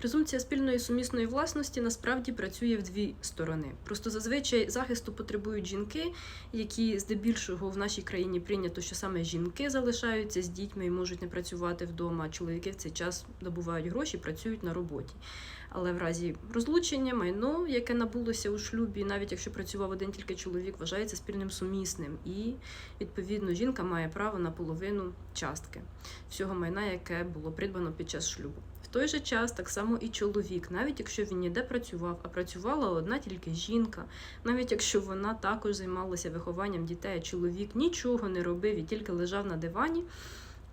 Презумпція спільної сумісної власності насправді працює в дві сторони. Просто зазвичай захисту потребують жінки, які здебільшого в нашій країні прийнято, що саме жінки залишаються з дітьми і можуть не працювати вдома. Чоловіки в цей час добувають гроші, працюють на роботі. Але в разі розлучення майно, яке набулося у шлюбі, навіть якщо працював один тільки чоловік, вважається спільним сумісним. І відповідно жінка має право на половину частки всього майна, яке було придбано під час шлюбу. Той же час так само і чоловік, навіть якщо він ніде працював, а працювала одна тільки жінка, навіть якщо вона також займалася вихованням дітей, а чоловік нічого не робив і тільки лежав на дивані,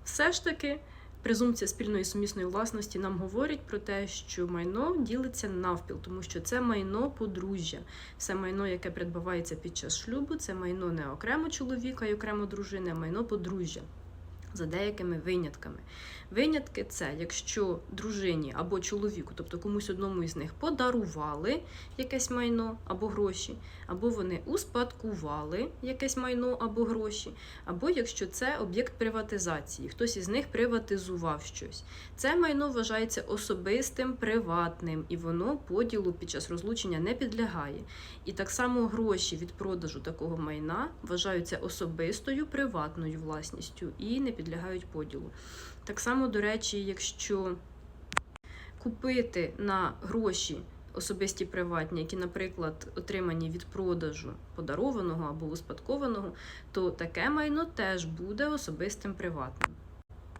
все ж таки. Презумпція спільної сумісної власності нам говорить про те, що майно ділиться навпіл, тому що це майно подружжя. Все майно, яке придбавається під час шлюбу, це майно не окремо чоловіка і окремо дружини, а майно подружжя. За деякими винятками. Винятки це якщо дружині або чоловіку, тобто комусь одному із них, подарували якесь майно або гроші, або вони успадкували якесь майно або гроші, або якщо це об'єкт приватизації, хтось із них приватизував щось. Це майно вважається особистим, приватним, і воно поділу під час розлучення не підлягає. І так само гроші від продажу такого майна вважаються особистою приватною власністю і не підлягають поділу. Так само, до речі, якщо купити на гроші особисті приватні, які, наприклад, отримані від продажу подарованого або успадкованого, то таке майно теж буде особистим приватним.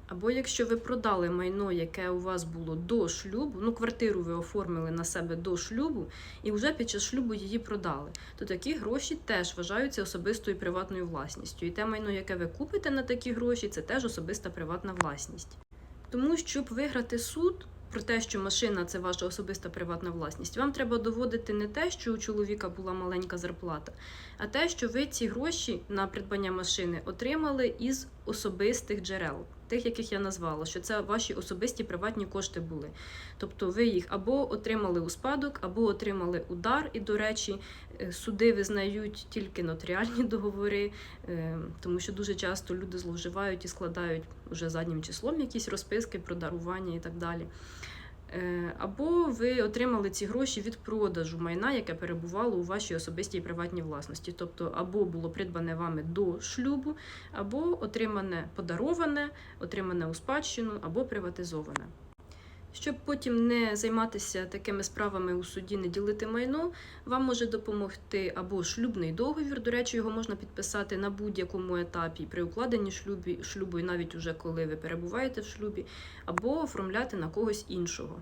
Або якщо ви продали майно, яке у вас було до шлюбу, ну квартиру ви оформили на себе до шлюбу, і вже під час шлюбу її продали, то такі гроші теж вважаються особистою приватною власністю. І те майно, яке ви купите на такі гроші, це теж особиста приватна власність. Тому, щоб виграти суд про те, що машина це ваша особиста приватна власність, вам треба доводити не те, що у чоловіка була маленька зарплата, а те, що ви ці гроші на придбання машини отримали із особистих джерел, тих, яких я назвала, що це ваші особисті приватні кошти були. Тобто ви їх або отримали у спадок, або отримали удар. І, до речі, е, суди визнають тільки нотаріальні договори, е, тому що дуже часто люди зловживають і складають уже заднім числом якісь розписки про дарування і так далі. Е, Або ви отримали ці гроші від продажу майна, яке перебувало у вашій особистій приватній власності. Тобто, або було придбане вами до шлюбу, або отримане подароване, отримане у спадщину, або приватизоване. Щоб потім не займатися такими справами у суді, не ділити майно, вам може допомогти або шлюбний договір. До речі, його можна підписати на будь-якому етапі при укладенні шлюбі, шлюбу, і навіть уже коли ви перебуваєте в шлюбі, або оформляти на когось іншого.